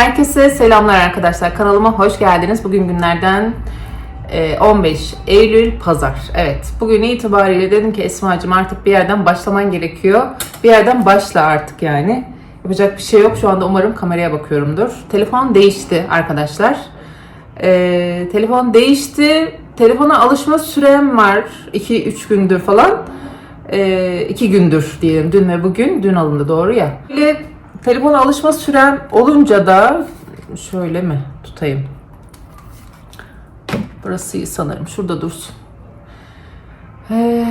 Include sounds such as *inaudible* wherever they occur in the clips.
Herkese selamlar arkadaşlar. Kanalıma hoş geldiniz. Bugün günlerden e, 15 Eylül Pazar. Evet, bugün itibariyle dedim ki Esma'cığım artık bir yerden başlaman gerekiyor. Bir yerden başla artık yani. Yapacak bir şey yok. Şu anda umarım kameraya bakıyorumdur. Telefon değişti arkadaşlar. E, telefon değişti. Telefona alışma sürem var. 2-3 gündür falan. 2 gündür diyelim. Dün ve bugün. Dün alındı doğru ya. Böyle telefona alışma sürem olunca da şöyle mi tutayım? Burası iyi sanırım. Şurada dursun. Ee,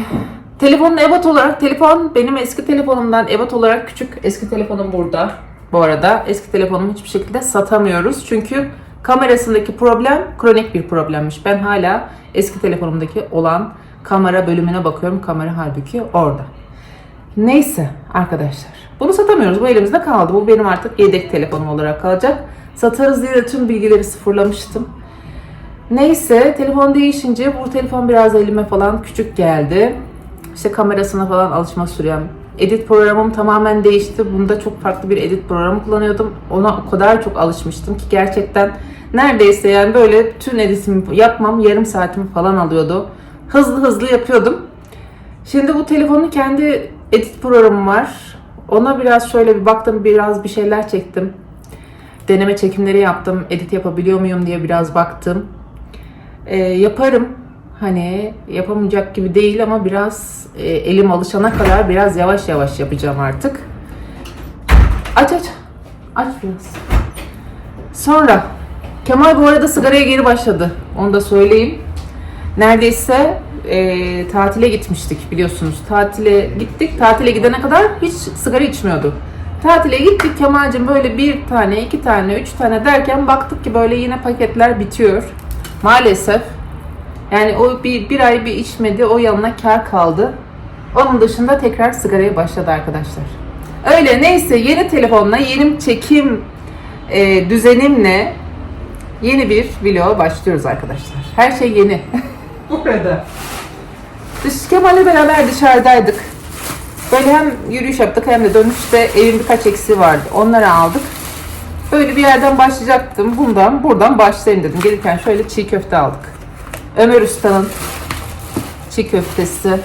telefonun ebat olarak telefon benim eski telefonumdan ebat olarak küçük. Eski telefonum burada. Bu arada eski telefonumu hiçbir şekilde satamıyoruz. Çünkü kamerasındaki problem kronik bir problemmiş. Ben hala eski telefonumdaki olan kamera bölümüne bakıyorum. Kamera halbuki orada. Neyse arkadaşlar. Bunu satamıyoruz. Bu elimizde kaldı. Bu benim artık yedek telefonum olarak kalacak. Satarız diye de tüm bilgileri sıfırlamıştım. Neyse telefon değişince bu telefon biraz elime falan küçük geldi. İşte kamerasına falan alışma sürem. Edit programım tamamen değişti. Bunda çok farklı bir edit programı kullanıyordum. Ona o kadar çok alışmıştım ki gerçekten neredeyse yani böyle tüm editimi yapmam yarım saatimi falan alıyordu. Hızlı hızlı yapıyordum. Şimdi bu telefonun kendi edit programım var. Ona biraz şöyle bir baktım, biraz bir şeyler çektim. Deneme çekimleri yaptım. Edit yapabiliyor muyum diye biraz baktım. Ee, yaparım. Hani yapamayacak gibi değil ama biraz e, elim alışana kadar biraz yavaş yavaş yapacağım artık. Aç aç. Aç biraz. Sonra Kemal bu arada sigaraya geri başladı. Onu da söyleyeyim. Neredeyse e, tatile gitmiştik biliyorsunuz. Tatile gittik. Tatile gidene kadar hiç sigara içmiyordu. Tatile gittik Kemal'cim böyle bir tane, iki tane, üç tane derken baktık ki böyle yine paketler bitiyor. Maalesef. Yani o bir, bir ay bir içmedi, o yanına kar kaldı. Onun dışında tekrar sigaraya başladı arkadaşlar. Öyle neyse yeni telefonla, yeni çekim e, düzenimle yeni bir vloga başlıyoruz arkadaşlar. Her şey yeni. *laughs* Burada. Dış Kemal'le beraber dışarıdaydık. Böyle hem yürüyüş yaptık hem de dönüşte evin birkaç eksiği vardı. Onları aldık. Böyle bir yerden başlayacaktım. Bundan, buradan başlayayım dedim. Gelirken şöyle çiğ köfte aldık. Ömer Usta'nın çiğ köftesi.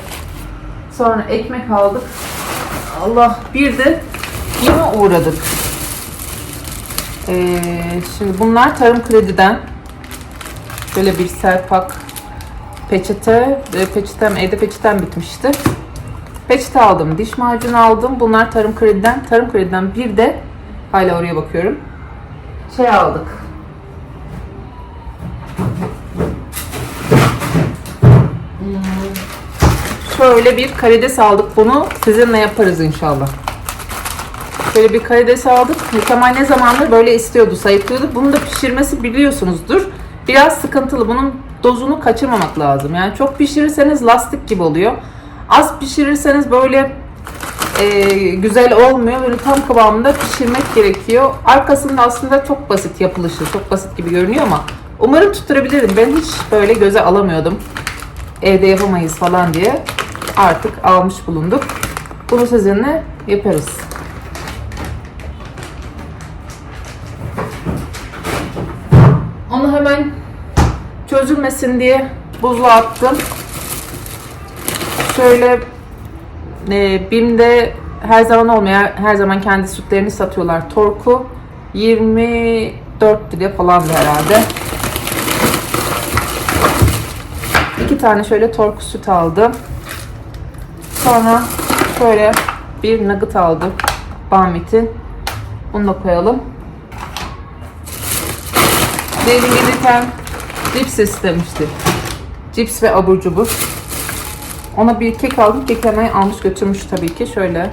Sonra ekmek aldık. Allah bir de yine uğradık. Ee, şimdi bunlar Tarım Kredi'den. Böyle bir serpak peçete. E, peçetem, evde peçetem bitmişti. Peçete aldım, diş macunu aldım. Bunlar Tarım Kredi'den. Tarım Kredi'den bir de hala oraya bakıyorum. Şey aldık. Şöyle bir karides aldık. Bunu sizinle yaparız inşallah. Şöyle bir karides aldık. Kemal ne zamandır böyle istiyordu, sayıklıyordu. Bunu da pişirmesi biliyorsunuzdur. Biraz sıkıntılı. Bunun dozunu kaçırmamak lazım. Yani çok pişirirseniz lastik gibi oluyor. Az pişirirseniz böyle e, güzel olmuyor. Böyle tam kıvamında pişirmek gerekiyor. Arkasında aslında çok basit yapılışı. Çok basit gibi görünüyor ama umarım tutturabilirim. Ben hiç böyle göze alamıyordum. Evde yapamayız falan diye. Artık almış bulunduk. Bunu sizinle yaparız. Çözülmesin diye buzluğa attım. Şöyle e, BİM'de her zaman olmuyor. Her zaman kendi sütlerini satıyorlar. Torku 24 lira falandı herhalde. İki tane şöyle torku süt aldım. Sonra şöyle bir nugget aldım. Bamiti. Bunu da koyalım. Derin gelirken cips istemişti. Cips ve abur cubur. Ona bir kek aldım. Kek hemen almış götürmüş tabii ki. Şöyle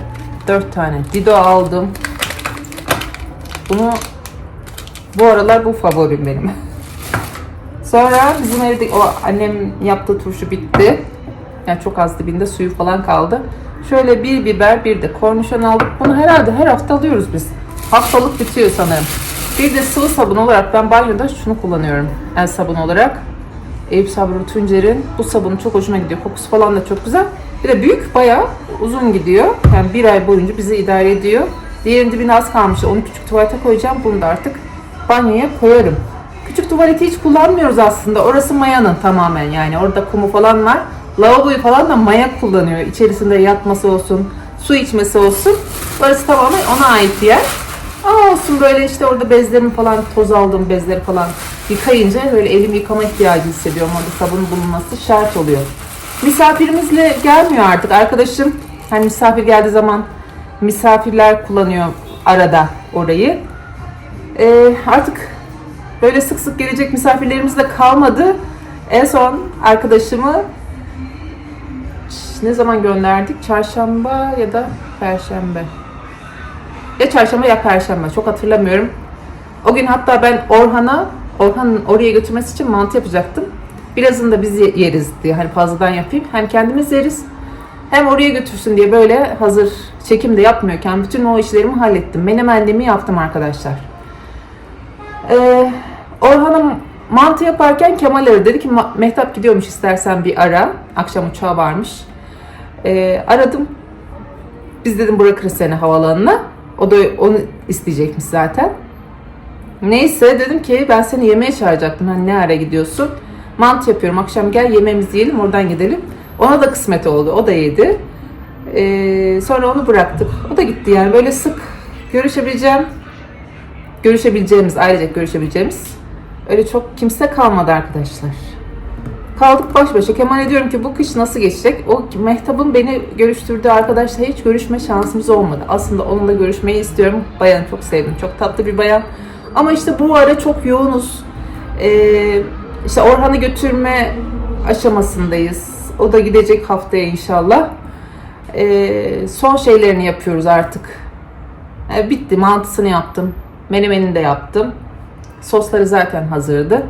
4 tane Dido aldım. Bunu bu aralar bu favorim benim. *laughs* Sonra bizim evde o annem yaptığı turşu bitti. Yani çok az dibinde suyu falan kaldı. Şöyle bir biber bir de kornişon aldık. Bunu herhalde her hafta alıyoruz biz. Haftalık bitiyor sanırım. Bir de sıvı sabun olarak ben banyoda şunu kullanıyorum. El sabunu olarak. Eyüp Sabri Tuncer'in bu sabunu çok hoşuma gidiyor. Kokusu falan da çok güzel. Bir de büyük bayağı uzun gidiyor. Yani bir ay boyunca bizi idare ediyor. Diğerinin dibine az kalmıştı. Onu küçük tuvalete koyacağım. Bunu da artık banyoya koyarım. Küçük tuvaleti hiç kullanmıyoruz aslında. Orası mayanın tamamen yani. Orada kumu falan var. Lavaboyu falan da maya kullanıyor. İçerisinde yatması olsun, su içmesi olsun. Orası tamamen ona ait yer. Ama olsun böyle işte orada bezlerimi falan, toz aldığım bezleri falan yıkayınca böyle elimi yıkama ihtiyacı hissediyorum. Orada sabun bulunması şart oluyor. Misafirimizle gelmiyor artık. Arkadaşım hani misafir geldiği zaman misafirler kullanıyor arada orayı. Ee, artık böyle sık sık gelecek misafirlerimiz de kalmadı. En son arkadaşımı ne zaman gönderdik? Çarşamba ya da Perşembe. Ya çarşamba ya perşembe. Çok hatırlamıyorum. O gün hatta ben Orhan'a, Orhan'ın oraya götürmesi için mantı yapacaktım. Birazını da biz ye- yeriz diye hani fazladan yapayım. Hem kendimiz yeriz hem oraya götürsün diye böyle hazır çekim de yapmıyorken bütün o işlerimi hallettim. Menemenliğimi yaptım arkadaşlar. Ee, Orhan'ım mantı yaparken Kemal aradı. Dedi ki "Ma- Mehtap gidiyormuş istersen bir ara. Akşam uçağı varmış. Ee, aradım. Biz dedim bırakırız seni havalanına. O da onu isteyecekmiş zaten. Neyse dedim ki ben seni yemeğe çağıracaktım. Hani ne ara gidiyorsun? Mantı yapıyorum. Akşam gel yemeğimizi yiyelim oradan gidelim. Ona da kısmet oldu. O da yedi. Ee, sonra onu bıraktık. O da gitti yani. Böyle sık görüşebileceğim görüşebileceğimiz, ailecek görüşebileceğimiz öyle çok kimse kalmadı arkadaşlar. Kaldık baş başa. Kemal'e diyorum ki bu kış nasıl geçecek? O Mehtap'ın beni görüştürdüğü arkadaşla hiç görüşme şansımız olmadı. Aslında onunla görüşmeyi istiyorum. Bayanı çok sevdim. Çok tatlı bir bayan. Ama işte bu ara çok yoğunuz. Ee, işte Orhan'ı götürme aşamasındayız. O da gidecek haftaya inşallah. Ee, son şeylerini yapıyoruz artık. E, bitti. Mantısını yaptım. Menemenini de yaptım. Sosları zaten hazırdı.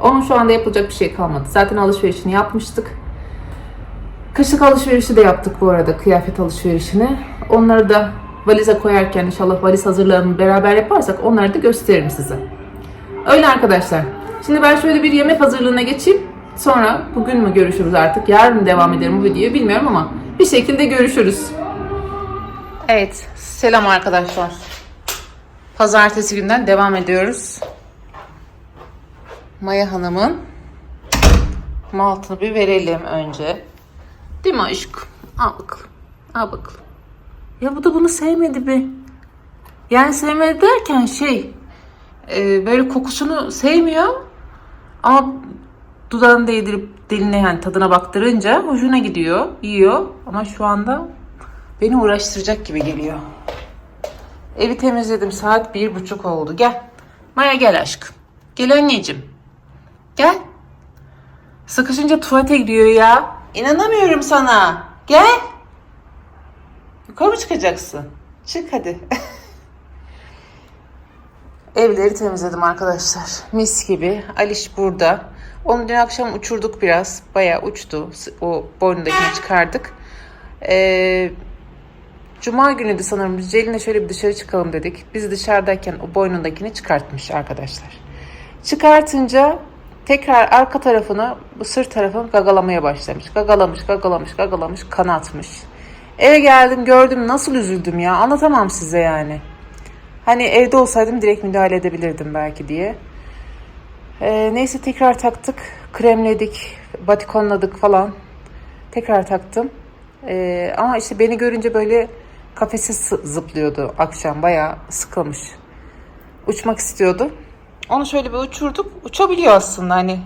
Onun şu anda yapılacak bir şey kalmadı. Zaten alışverişini yapmıştık. Kışlık alışverişi de yaptık bu arada. Kıyafet alışverişini. Onları da valize koyarken inşallah valiz hazırlarını beraber yaparsak onları da gösteririm size. Öyle arkadaşlar. Şimdi ben şöyle bir yemek hazırlığına geçeyim. Sonra bugün mü görüşürüz artık? Yarın mı devam ederim bu videoyu bilmiyorum ama bir şekilde görüşürüz. Evet, selam arkadaşlar. Pazartesi günden devam ediyoruz. Maya Hanım'ın maltını bir verelim önce. Değil mi aşkım? Al bakalım. Al bakalım. Ya bu da bunu sevmedi mi? Yani sevmedi derken şey e, böyle kokusunu sevmiyor ama dudağını değdirip diline yani tadına baktırınca hoşuna gidiyor, yiyor ama şu anda beni uğraştıracak gibi geliyor. Evi temizledim. Saat bir buçuk oldu. Gel. Maya gel aşkım. Gel anneciğim. Gel. Sıkışınca tuvalete gidiyor ya. İnanamıyorum sana. Gel. Yukarı mı çıkacaksın? Çık hadi. *laughs* Evleri temizledim arkadaşlar. Mis gibi. Aliş burada. Onu dün akşam uçurduk biraz. Bayağı uçtu. O boynundakini çıkardık. Ee, Cuma günü de sanırım biz Ceylin'le şöyle bir dışarı çıkalım dedik. Biz dışarıdayken o boynundakini çıkartmış arkadaşlar. Çıkartınca tekrar arka tarafını, bu sırt tarafını gagalamaya başlamış. Gagalamış, gagalamış, gagalamış, kanatmış. Eve geldim gördüm nasıl üzüldüm ya anlatamam size yani. Hani evde olsaydım direkt müdahale edebilirdim belki diye. Ee, neyse tekrar taktık, kremledik, batikonladık falan. Tekrar taktım. Ee, ama işte beni görünce böyle kafesi zıplıyordu akşam. Bayağı sıkılmış. Uçmak istiyordu. Onu şöyle bir uçurduk. Uçabiliyor aslında hani.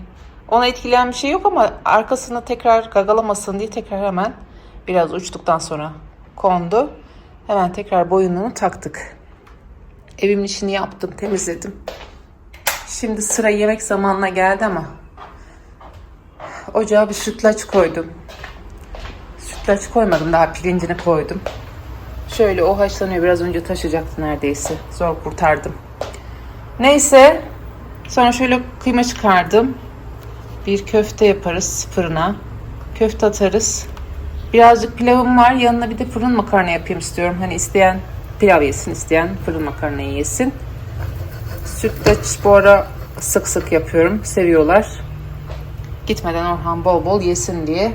Ona etkileyen bir şey yok ama arkasını tekrar gagalamasın diye tekrar hemen biraz uçtuktan sonra kondu. Hemen tekrar boyunluğunu taktık. Evimin işini yaptım, temizledim. Şimdi sıra yemek zamanına geldi ama ocağa bir sütlaç koydum. Sütlaç koymadım daha pirincini koydum. Şöyle o haşlanıyor biraz önce taşıyacaktı neredeyse. Zor kurtardım. Neyse sonra şöyle kıyma çıkardım. Bir köfte yaparız fırına. Köfte atarız. Birazcık pilavım var. Yanına bir de fırın makarna yapayım istiyorum. Hani isteyen pilav yesin, isteyen fırın makarnayı yesin. Sütlaç bu ara sık sık yapıyorum. Seviyorlar. Gitmeden Orhan bol bol yesin diye.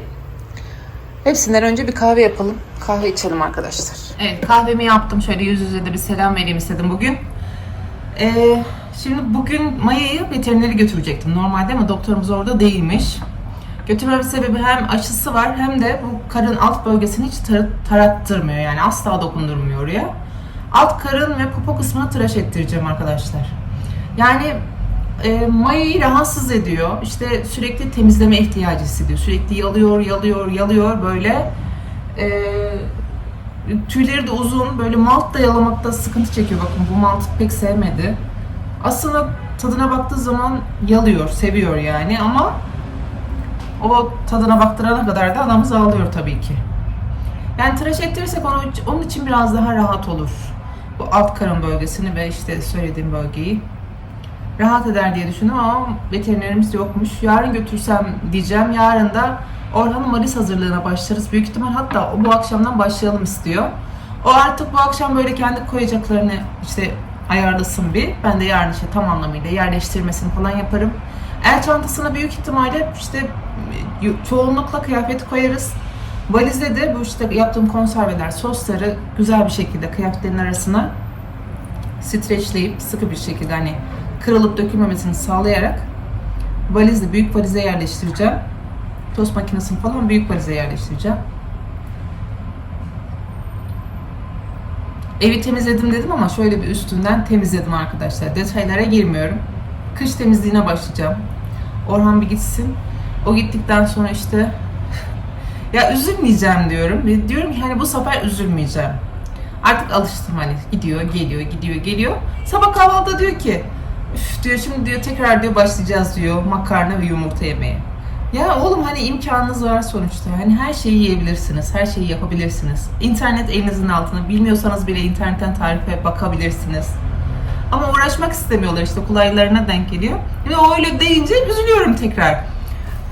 Hepsinden önce bir kahve yapalım. Kahve içelim arkadaşlar. Evet kahvemi yaptım. Şöyle yüz yüze de bir selam vereyim istedim bugün. Ee, Şimdi bugün Maya'yı veterinere götürecektim normalde ama doktorumuz orada değilmiş. Götürmemin sebebi hem aşısı var hem de bu karın alt bölgesini hiç tar- tarattırmıyor yani asla dokundurmuyor oraya. Alt karın ve popo kısmını tıraş ettireceğim arkadaşlar. Yani e, Maya'yı rahatsız ediyor. İşte sürekli temizleme ihtiyacı hissediyor. Sürekli yalıyor, yalıyor, yalıyor böyle. E, tüyleri de uzun. Böyle malt da yalamakta sıkıntı çekiyor. Bakın bu malt pek sevmedi. Aslında tadına baktığı zaman yalıyor, seviyor yani ama o tadına baktırana kadar da adamız ağlıyor tabii ki. Yani tıraş ettirirsek onu, onun için biraz daha rahat olur. Bu alt karın bölgesini ve işte söylediğim bölgeyi rahat eder diye düşündüm ama veterinerimiz yokmuş. Yarın götürsem diyeceğim. Yarın da Orhan'ın Maris hazırlığına başlarız. Büyük ihtimal hatta o bu akşamdan başlayalım istiyor. O artık bu akşam böyle kendi koyacaklarını işte ayarlasın bir. Ben de yarın işte tam anlamıyla yerleştirmesini falan yaparım. El çantasına büyük ihtimalle işte çoğunlukla kıyafet koyarız. Valize de bu işte yaptığım konserveler, sosları güzel bir şekilde kıyafetlerin arasına streçleyip sıkı bir şekilde hani kırılıp dökülmemesini sağlayarak valizle büyük valize yerleştireceğim. Tost makinesini falan büyük valize yerleştireceğim. Evi temizledim dedim ama şöyle bir üstünden temizledim arkadaşlar. Detaylara girmiyorum. Kış temizliğine başlayacağım. Orhan bir gitsin. O gittikten sonra işte *laughs* ya üzülmeyeceğim diyorum. Ve diyorum ki hani bu sefer üzülmeyeceğim. Artık alıştım hani gidiyor, geliyor, gidiyor, geliyor. Sabah kahvaltıda diyor ki Üf diyor şimdi diyor tekrar diyor başlayacağız diyor makarna ve yumurta yemeye. Ya oğlum hani imkanınız var sonuçta. Hani her şeyi yiyebilirsiniz. Her şeyi yapabilirsiniz. İnternet elinizin altında. Bilmiyorsanız bile internetten tarife bakabilirsiniz. Ama uğraşmak istemiyorlar işte kolaylarına denk geliyor. Ve o öyle deyince üzülüyorum tekrar.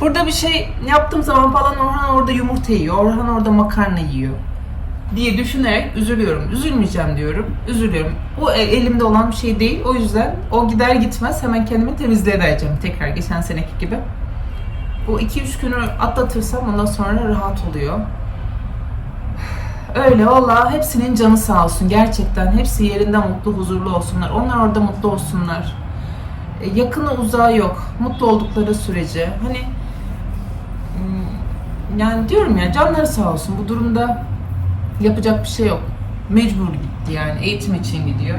Burada bir şey yaptığım zaman falan Orhan orada yumurta yiyor. Orhan orada makarna yiyor diye düşünerek üzülüyorum. Üzülmeyeceğim diyorum. Üzülüyorum. Bu e- elimde olan bir şey değil. O yüzden o gider gitmez hemen kendimi temizleyivereceğim tekrar geçen seneki gibi. Bu 2-3 günü atlatırsam ondan sonra rahat oluyor. Öyle valla hepsinin canı sağ olsun gerçekten. Hepsi yerinde mutlu, huzurlu olsunlar. Onlar orada mutlu olsunlar. E, Yakını uzağı yok. Mutlu oldukları sürece. Hani hmm, yani diyorum ya canları sağ olsun. Bu durumda yapacak bir şey yok. Mecbur gitti yani. Eğitim için gidiyor.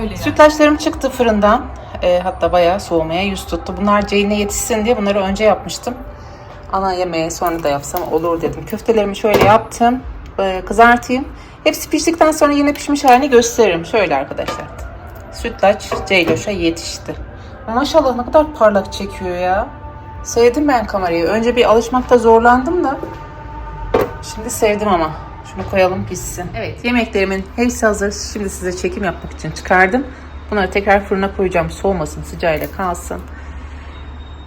Öyle yani. Sütlaçlarım çıktı fırından. E, hatta bayağı soğumaya yüz tuttu. Bunlar Ceyne yetişsin diye bunları önce yapmıştım. Ana yemeğe sonra da yapsam olur dedim. Köftelerimi şöyle yaptım. E, kızartayım. Hepsi piştikten sonra yine pişmiş halini gösteririm. Şöyle arkadaşlar. Sütlaç Ceyloş'a yetişti. Maşallah ne kadar parlak çekiyor ya. Sevdim ben kamerayı. Önce bir alışmakta zorlandım da. Şimdi sevdim ama. Şunu koyalım pişsin. Evet yemeklerimin hepsi hazır. Şimdi size çekim yapmak için çıkardım. Bunları tekrar fırına koyacağım. Soğumasın sıcağıyla kalsın.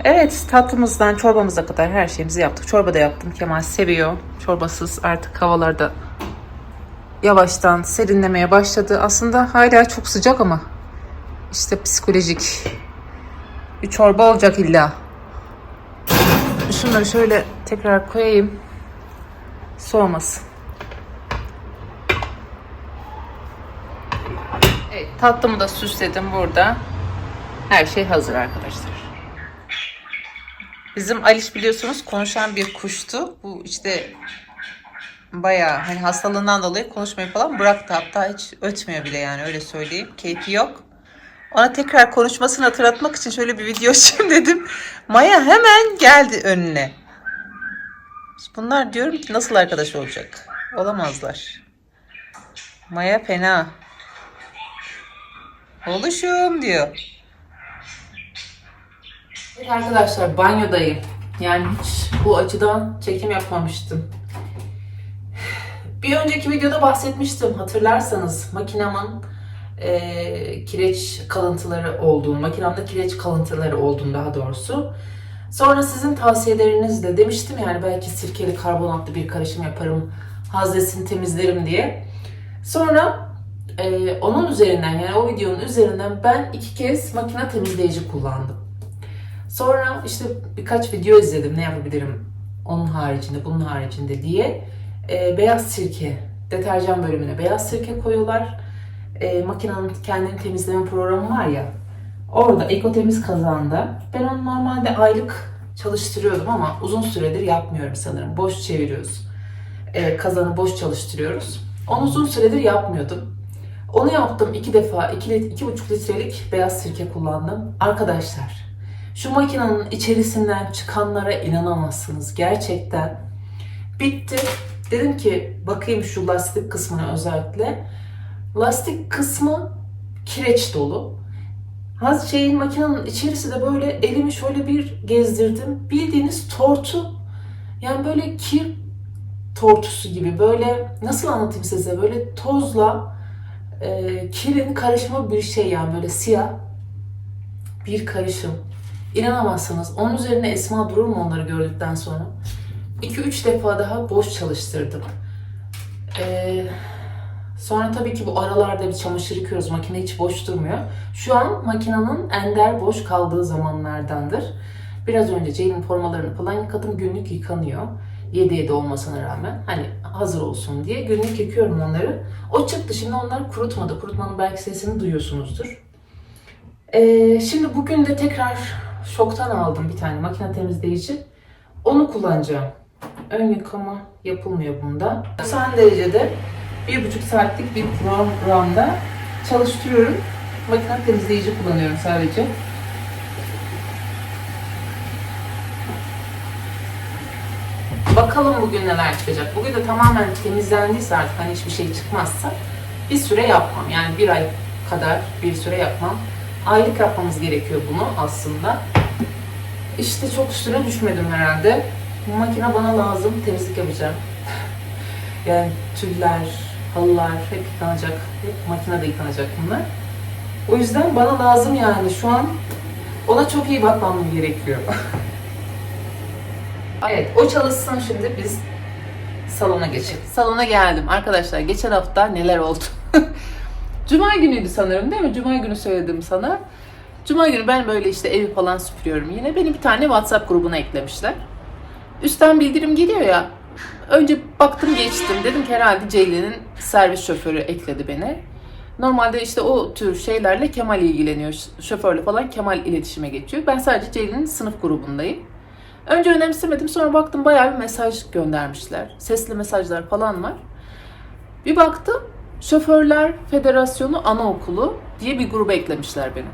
Evet tatlımızdan çorbamıza kadar her şeyimizi yaptık. Çorba da yaptım. Kemal seviyor. Çorbasız artık havalarda yavaştan serinlemeye başladı. Aslında hala çok sıcak ama işte psikolojik bir çorba olacak illa. Şunları şöyle tekrar koyayım. Soğumasın. Tatlımı da süsledim burada. Her şey hazır arkadaşlar. Bizim Aliş biliyorsunuz konuşan bir kuştu. Bu işte bayağı hani hastalığından dolayı konuşmayı falan bıraktı. Hatta hiç ötmüyor bile yani öyle söyleyeyim. Keyfi yok. Ona tekrar konuşmasını hatırlatmak için şöyle bir video *laughs* açayım dedim. Maya hemen geldi önüne. Bunlar diyorum ki nasıl arkadaş olacak? Olamazlar. Maya fena. Oluşum diyor. Evet arkadaşlar banyodayım. Yani hiç bu açıdan çekim yapmamıştım. Bir önceki videoda bahsetmiştim hatırlarsanız makinamın e, kireç kalıntıları olduğunu, makinamda kireç kalıntıları olduğunu daha doğrusu. Sonra sizin tavsiyelerinizle demiştim yani belki sirkeli karbonatlı bir karışım yaparım, haznesini temizlerim diye. Sonra e, onun üzerinden yani o videonun üzerinden ben iki kez makine temizleyici kullandım. Sonra işte birkaç video izledim ne yapabilirim onun haricinde, bunun haricinde diye. Ee, beyaz sirke, deterjan bölümüne beyaz sirke koyuyorlar. Ee, makinenin kendini temizleme programı var ya. Orada Ekotemiz kazanda. Ben onu normalde aylık çalıştırıyordum ama uzun süredir yapmıyorum sanırım. Boş çeviriyoruz. Ee, kazanı boş çalıştırıyoruz. Onu uzun süredir yapmıyordum. Onu yaptım iki defa, iki, lit- iki buçuk litrelik beyaz sirke kullandım. Arkadaşlar, şu makinenin içerisinden çıkanlara inanamazsınız. Gerçekten bitti. Dedim ki bakayım şu lastik kısmına özellikle. Lastik kısmı kireç dolu. Haz şeyin makinenin içerisi de böyle elimi şöyle bir gezdirdim. Bildiğiniz tortu. Yani böyle kir tortusu gibi böyle nasıl anlatayım size böyle tozla e, kirin karışımı bir şey yani böyle siyah bir karışım. İnanamazsınız. Onun üzerine Esma durur mu onları gördükten sonra? 2-3 defa daha boş çalıştırdım. Ee, sonra tabii ki bu aralarda bir çamaşır yıkıyoruz. Makine hiç boş durmuyor. Şu an makinenin ender boş kaldığı zamanlardandır. Biraz önce Ceylin formalarını falan yıkadım. Günlük yıkanıyor. 7-7 olmasına rağmen. Hani hazır olsun diye günlük yıkıyorum onları. O çıktı. Şimdi onlar kurutmadı. Kurutmanın belki sesini duyuyorsunuzdur. Ee, şimdi bugün de tekrar şoktan aldım bir tane makine temizleyici. Onu kullanacağım. Ön yıkama yapılmıyor bunda. 90 derecede bir buçuk saatlik bir programda çalıştırıyorum. Makine temizleyici kullanıyorum sadece. Bakalım bugün neler çıkacak. Bugün de tamamen temizlendiyse artık hani hiçbir şey çıkmazsa bir süre yapmam. Yani bir ay kadar bir süre yapmam. Aylık yapmamız gerekiyor bunu aslında. İşte çok üstüne düşmedim herhalde. Bu makine bana lazım. Temizlik yapacağım. *laughs* yani tüller, halılar hep yıkanacak. Hep makinede yıkanacak bunlar. O yüzden bana lazım yani. Şu an ona çok iyi bakmam gerekiyor. *laughs* evet, o çalışsın şimdi biz salona geçelim. Salona geldim. Arkadaşlar geçen hafta neler oldu? *laughs* Cuma günüydü sanırım değil mi? Cuma günü söyledim sana. Cuma günü ben böyle işte evi falan süpürüyorum yine. Beni bir tane WhatsApp grubuna eklemişler. Üstten bildirim geliyor ya. Önce baktım geçtim. Dedim ki herhalde Ceylin'in servis şoförü ekledi beni. Normalde işte o tür şeylerle Kemal ilgileniyor. Şoförle falan Kemal iletişime geçiyor. Ben sadece Ceylin'in sınıf grubundayım. Önce önemsemedim. Sonra baktım bayağı bir mesaj göndermişler. Sesli mesajlar falan var. Bir baktım Şoförler Federasyonu Anaokulu diye bir gruba eklemişler beni.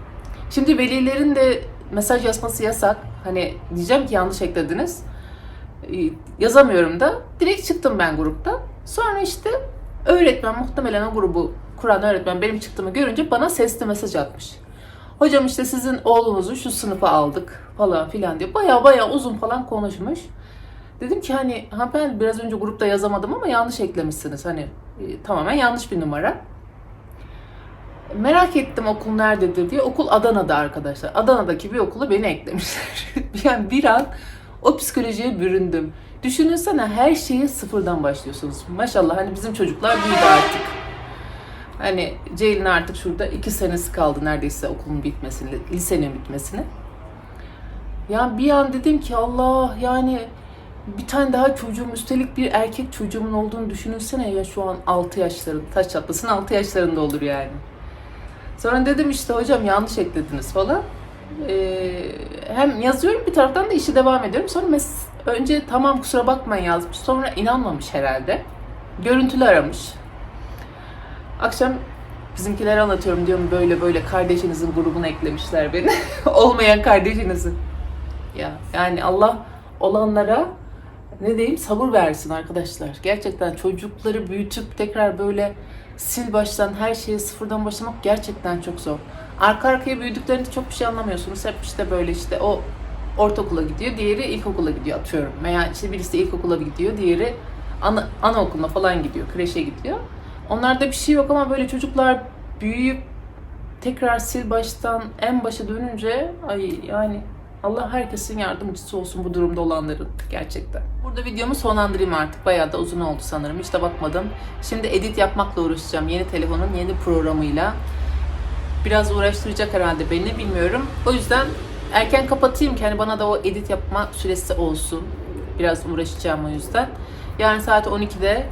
Şimdi velilerin de mesaj yazması yasak. Hani diyeceğim ki yanlış eklediniz. Ee, Yazamıyorum da. Direkt çıktım ben gruptan. Sonra işte öğretmen muhtemelen o grubu kuran öğretmen benim çıktığımı görünce bana sesli mesaj atmış. Hocam işte sizin oğlunuzu şu sınıfa aldık falan filan diye. Baya baya uzun falan konuşmuş. Dedim ki hani hanımefendi biraz önce grupta yazamadım ama yanlış eklemişsiniz. Hani e, tamamen yanlış bir numara. Merak ettim okul nerededir diye. Okul Adana'da arkadaşlar. Adana'daki bir okulu beni eklemişler. *laughs* yani bir an o psikolojiye büründüm. Düşününsene her şeye sıfırdan başlıyorsunuz. Maşallah hani bizim çocuklar büyüdü artık. Hani Ceylin artık şurada iki senesi kaldı neredeyse okulun bitmesine, lisenin bitmesine. Ya bir an dedim ki Allah yani bir tane daha çocuğum üstelik bir erkek çocuğumun olduğunu düşünülsene ya şu an 6 yaşlarında taş çatlasın 6 yaşlarında olur yani. Sonra dedim işte hocam yanlış eklediniz falan. Ee, hem yazıyorum bir taraftan da işe devam ediyorum. Sonra mes- önce tamam kusura bakmayın yazmış. Sonra inanmamış herhalde. Görüntülü aramış. Akşam bizimkileri anlatıyorum diyorum böyle böyle kardeşinizin grubuna eklemişler beni. *laughs* Olmayan kardeşinizin. Ya yani Allah olanlara ne diyeyim sabır versin arkadaşlar. Gerçekten çocukları büyütüp tekrar böyle sil baştan her şeyi sıfırdan başlamak gerçekten çok zor. Arka arkaya büyüdüklerinde çok bir şey anlamıyorsunuz. Hep işte böyle işte o ortaokula gidiyor, diğeri ilkokula gidiyor atıyorum. Veya işte birisi ilkokula gidiyor, diğeri ana, anaokuluna falan gidiyor, kreşe gidiyor. Onlarda bir şey yok ama böyle çocuklar büyüyüp tekrar sil baştan en başa dönünce ay yani Allah herkesin yardımcısı olsun bu durumda olanların gerçekten. Burada videomu sonlandırayım artık. Bayağı da uzun oldu sanırım. Hiç de bakmadım. Şimdi edit yapmakla uğraşacağım. Yeni telefonun yeni programıyla. Biraz uğraştıracak herhalde beni bilmiyorum. O yüzden erken kapatayım ki hani bana da o edit yapma süresi olsun. Biraz uğraşacağım o yüzden. Yarın saat 12'de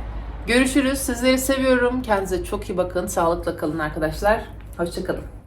görüşürüz. Sizleri seviyorum. Kendinize çok iyi bakın. Sağlıkla kalın arkadaşlar. Hoşçakalın.